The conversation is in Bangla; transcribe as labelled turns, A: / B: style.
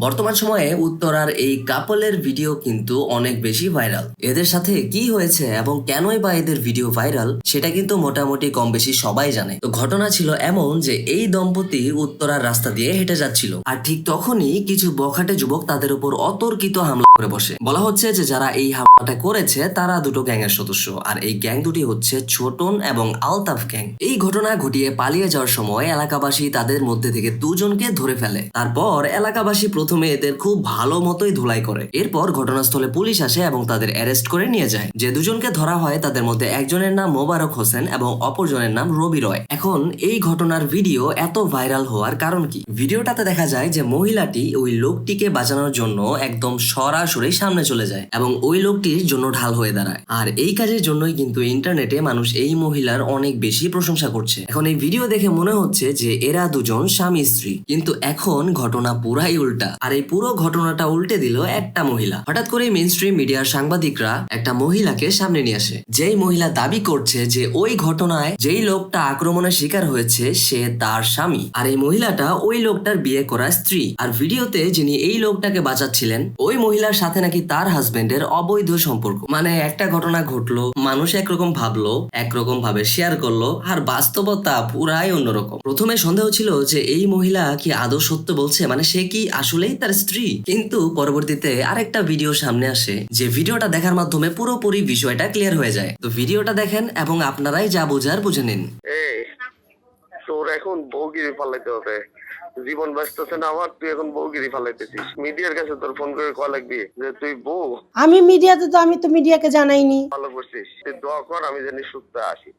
A: বর্তমান সময়ে উত্তরার এই কাপলের ভিডিও কিন্তু অনেক বেশি ভাইরাল। এদের সাথে কি হয়েছে এবং কেনই বা এদের ভিডিও ভাইরাল, সেটা কিন্তু মোটামুটি কম বেশি সবাই জানে। তো ঘটনা ছিল এমন যে, এই দম্পতি উত্তরার রাস্তা দিয়ে হেঁটে যাচ্ছিল। আর ঠিক তখনই কিছু বখাটে যুবক তাদের উপর অতর্কিত হামলা করে বসে। বলা হচ্ছে যে, যারা এই হামলাটা করেছে, তারা দুটো গ্যাংয়ের সদস্য। আর এই গ্যাং দুটি হচ্ছে ছোটন এবং আলতাফ গ্যাং। এই ঘটনা ঘটিয়ে পালিয়ে যাওয়ার সময় এলাকাবাসী তাদের মধ্যে থেকে দুজনকে ধরে ফেলে। তারপর এলাকাবাসী প্রথমে এদের খুব ভালো মতোই ধুলাই করে। এরপর ঘটনাস্থলে পুলিশ আসে এবং তাদের অ্যারেস্ট করে নিয়ে যায়। যে দুজনকে ধরা হয়, তাদের মধ্যে একজনের নাম মোবারক হোসেন এবং অপরজনের নাম রবি রয়। এখন এই ঘটনার ভিডিও এত ভাইরাল হওয়ার কারণ কি? ভিডিওটাতে দেখা যায় যে মহিলাটি ওই লোকটিকে বাঁচানোর জন্য একদম সরাসরি সামনে চলে যায় এবং ওই লোকটির জন্য ঢাল হয়ে দাঁড়ায়। আর এই কাজের জন্যই কিন্তু ইন্টারনেটে মানুষ এই মহিলার অনেক বেশি প্রশংসা করছে। এখন এই ভিডিও দেখে মনে হচ্ছে যে এরা দুজন স্বামী স্ত্রী। কিন্তু এখন ঘটনা পুরাই উল্টা। আর এই পুরো ঘটনাটা উল্টে দিল একটা মহিলা। হঠাৎ করে মেন মিডিয়ার সাংবাদিকরা একটা মহিলাকে সামনে নিয়ে আসে। যেই মহিলা দাবি করছে যে ওই ঘটনায় যেই লোকটা আক্রমণের শিকার হয়েছে, সে তার স্বামী। আর এই মহিলাটা ওই লোকটার বিয়ে করা স্ত্রী। আর ভিডিওতে যিনি এই লোকটাকে বাঁচাচ্ছিলেন, ওই মহিলার সাথে নাকি তার হাজবেন্ডের অবৈধ সম্পর্ক। মানে একটা ঘটনা ঘটলো, মানুষ একরকম ভাবলো, একরকম ভাবে শেয়ার করল, আর বাস্তবতা পুরাই অন্যরকম। প্রথমে সন্দেহ ছিল যে এই মহিলা কি আদৌ সত্য বলছে? মানে সে কি আসলেই তার স্ত্রী। কিন্তু পরবর্তীতে আরেকটা ভিডিও সামনে আসে যে ভিডিওটা দেখার মাধ্যমে পুরোপুরি বিষয়টা ক্লিয়ার হয়ে যায়। তো ভিডিওটা দেখেন এবং আপনারাই যা বোঝার বুঝে নিন।
B: তোর এখন বউগিরি হবে। জীবন ব্যস্ত আছে না আমার তুই এখন বউগিরি ফালাইতেছিস। মিডিয়ার কাছে তোর ফোন করে কল লাগবি? যে তুই বউ।
C: আমি মিডিয়াতে তো আমি তো মিডিয়াকে জানাইনি।
B: ভালো করছিস। তুই দোয়া কর আমি জানি সুস্থ আসি